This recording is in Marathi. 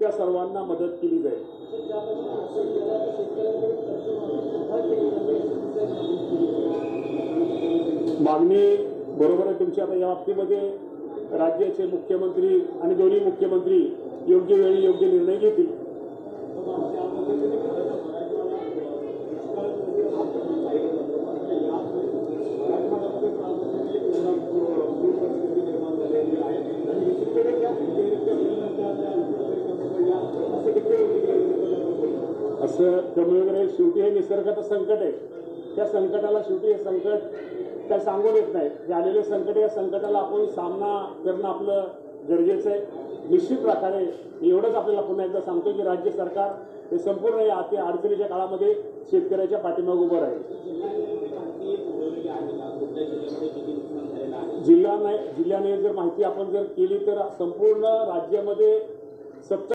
त्या सर्वांना मदत केली जाईल. मागणी बरोबर आहे तुमची. आता या बाबतीमध्ये राज्याचे मुख्यमंत्री आणि दोन्ही मुख्यमंत्री योग्य वेळी योग्य निर्णय घेतील. असं कमी वगैरे शेवटी हे निसर्गाचं संकट आहे. त्या संकटाला शेवटी हे संकट काय सांगून येत नाही. हे आलेले संकट या संकटाला आपण सामना करणं आपलं गरजेचं आहे. निश्चित प्रकारे एवढंच आपल्याला पुन्हा एकदा सांगतो की राज्य सरकार हे संपूर्ण या अति अडचणीच्या काळामध्ये शेतकऱ्याच्या पाठीमागे उभं राहील. जिल्हा नाही जिल्ह्याने जर माहिती आपण जर केली तर संपूर्ण राज्यामध्ये सत्तर